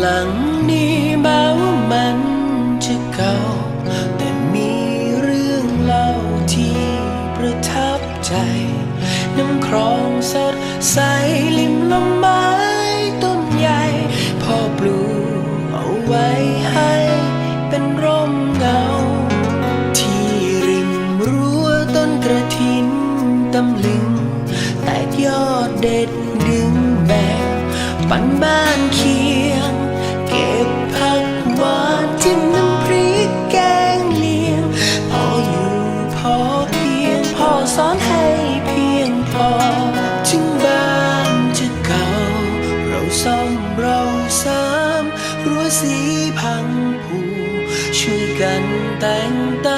หลังนี้เบามันจะเก่า แต่มีเรื่องเล่าที่ประทับใจ น้ำครองสดใสลิมลำไม้ต้นใหญ่พ่อปลูกเอาไว้ให้เป็นร่มเงา ที่ริมรั้วต้นกระถินตำลึง แต่ยอดเด็ดดึงแบกปันบ้านเคีย ก็บผักหวานจิ้มน้ำพริกแกงเลียงพออยู่พอเพียงพ่อสอนให้เพียงพอถึงบ้านจะเก่า เราซ่อมเราเสริมรั้วสีพังผูช่วยกันแต่งเติม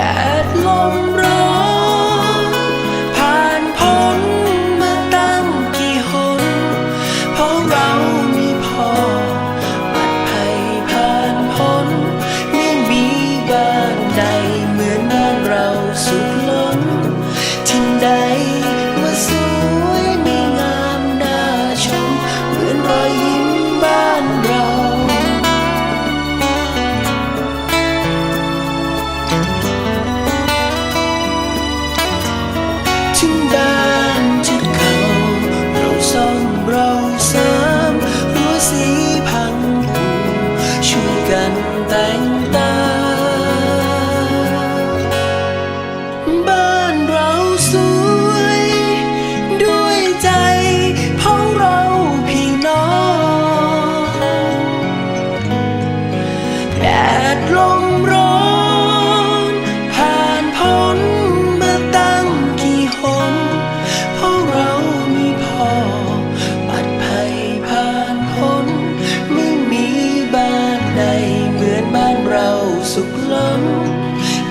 แด กันแต่งตา บ้านเราสวย ด้วยใจของเราพี่น้องแดดลมร้อน สุขล้น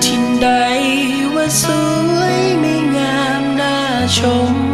ที่ใดว่าสวยไม่งามน่าชม